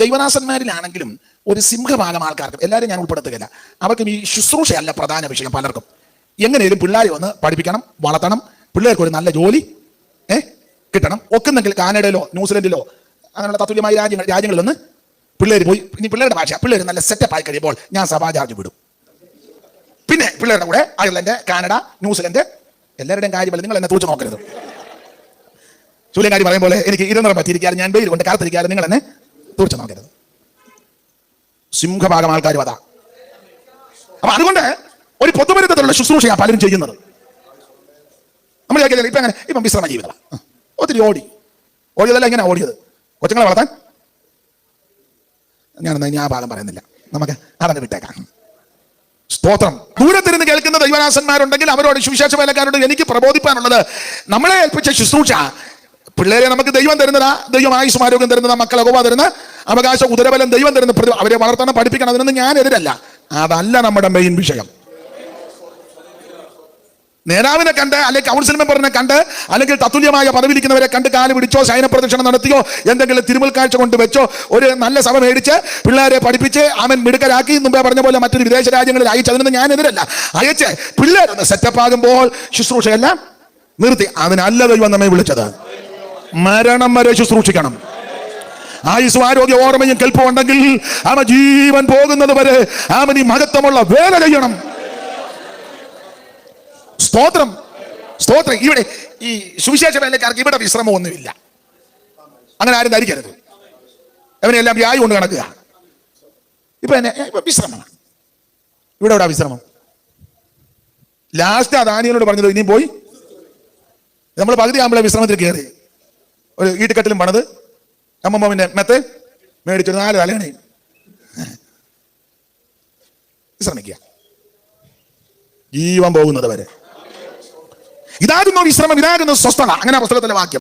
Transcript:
ദൈവദാസന്മാരിലാണെങ്കിലും ഒരു സിംഹഭാഗം ആൾക്കാർക്ക് എല്ലാവരും ഞാൻ ഉൾപ്പെടുത്തുകയില്ല. അവർക്കും ഈ ശുശ്രൂഷയല്ല പ്രധാന വിഷയം പലർക്കും. എങ്ങനെയും പിള്ളേരെ ഒന്ന് പഠിപ്പിക്കണം വളർത്തണം. പിള്ളേർക്ക് ഒരു നല്ല ജോലി ഏ കിട്ടണം. ഒക്കുന്നെങ്കിൽ കാനഡയിലോ ന്യൂസിലൻഡിലോ അങ്ങനെയുള്ള തത്തുല്യമായ രാജ്യങ്ങൾ രാജ്യങ്ങളിലൊന്ന് പിള്ളേർ പോയി. ഇനി പിള്ളേരുടെ ഭാഷ. പിള്ളേർ നല്ല സെറ്റപ്പ് ആയി കഴിയുമ്പോൾ ഞാൻ സഭാ ചാർജ് വിടും. പിന്നെ പിള്ളേരുടെ കൂടെ അയർലൻഡ് കാനഡ ന്യൂസിലൻഡ് എല്ലാവരുടെയും കാര്യമല്ല നിങ്ങൾ എന്നെ തൂച്ചു നോക്കരുത്. ചൂലിയൻ പറയും പോലെ എനിക്ക് ഇരുന്നറ പറ്റിയിരിക്കാറ് ഞാൻ വെയിൽ കൊണ്ട് കാത്തിരിക്കാറ് നിങ്ങൾ എന്നെ തൂച്ച് നോക്കരുത് സിംഹഭാഗം ആൾക്കാർ അതാ. അപ്പൊ അതുകൊണ്ട് ഒരു പൊതുപരിതത്തിലുള്ള ശുശ്രൂഷയാണ് പലരും ചെയ്യുന്നത്. നമ്മൾ ചോദിക്കില്ല ഇപ്പൊ എങ്ങനെ? ഇപ്പം വിശ്രമ ജീവിതം. ഒത്തിരി ഓടി. ഓടിയതല്ല എങ്ങനെ ഓടിയത്. കൊച്ചുങ്ങളെ വളർത്താൻ? ഞാനെന്നാ ഞാൻ ഭാഗം പറയുന്നില്ല. നമുക്ക് അതങ്ങ് വിട്ടേക്കാം. സ്തോത്രം. ദൂരത്തിരുന്ന് കേൾക്കുന്ന ദൈവദാസന്മാരുണ്ടെങ്കിൽ അവരോട് സുവിശേഷ വേലക്കാരോട് എനിക്ക് പ്രബോധിപ്പാനുള്ളത് നമ്മളെ ഏൽപ്പിച്ച ശുശ്രൂഷ പിള്ളേരെ നമുക്ക് ദൈവം തരുന്നതാ. ദൈവം ആയുസ് ആരോഗ്യം തരുന്നതാ. മക്കളെ ഗോവ തരുന്ന അവകാശ ഉദരബലം ദൈവം തരുന്ന പ്രതി- അവരെ വളർത്തണം പഠിപ്പിക്കണം. അതിനൊന്നും ഞാൻ എതിരല്ല. അതല്ല നമ്മുടെ മെയിൻ വിഷയം. നേതാവിനെ കണ്ട് അല്ലെങ്കിൽ കൗൺസിൽ മെമ്പറിനെ കണ്ട് അല്ലെങ്കിൽ തത്തുല്യമായ പദവിയിരിക്കുന്നവരെ കണ്ട് കാൽ പിടിച്ചോ ശയന പ്രദക്ഷിണം നടത്തിയോ എന്തെങ്കിലും തിരുമൽ കാഴ്ച കൊണ്ട് വെച്ചോ ഒരു നല്ല സഭ മേടിച്ച് പിള്ളേരെ പഠിപ്പിച്ച് അവൻ മിടുക്കരാക്കി മുമ്പേ പറഞ്ഞ പോലെ മറ്റൊരു വിദേശ രാജ്യങ്ങളിൽ അയച്ചു അതിനൊന്നും ഞാൻ എതിരല്ല. അയച്ച് പിള്ളേരൊന്ന് സെറ്റപ്പ് ആകുമ്പോൾ ശുശ്രൂഷയെല്ലാം നിർത്തി. അതിനല്ല ദൈവം നമ്മെ വിളിച്ചത്. മരണം വരെ ശുശ്രൂഷിക്കണം ആയുസ് ആരോഗ്യ ഓർമ്മയും കെൽപ്പുണ്ടെങ്കിൽ അവ ജീവൻ പോകുന്നത് വരെ അവൻ മഹത്വമുള്ള വേല ചെയ്യണം. സ്തോത്രം. സ്തോത്രം. ഇവിടെ ഈ സുവിശേഷ വേലക്കാർക്ക് ഇവിടെ വിശ്രമമൊന്നുമില്ല. അങ്ങനെ ആരും ധരിക്കരുത്. അവനെല്ലാം വ്യായ കൊണ്ട് കണക്കുക ഇപ്പൊ എന്നെ ഇപ്പൊ വിശ്രമമാണ് ഇവിടെ എവിടെ വിശ്രമം? ലാസ്റ്റ് ആ ദാനിയനോട് പറഞ്ഞത് ഇനിയും പോയി. നമ്മൾ പകുതി ആകുമ്പോഴേ വിശ്രമത്തിൽ കയറി ഒരു ഈട്ടിക്കട്ടിലും പണത്. അമ്മമ്മന്റെ മെത്ത് മേടിച്ചൊരു നാല് തലയണയും വിശ്രമിക്കുക ജീവൻ പോകുന്നത് വരെ. ഇതാകുന്നു വിശ്രമം ഇതാകുന്നു സ്വസ്ഥത. അങ്ങനെ പുസ്തകത്തിലെ വാക്യം.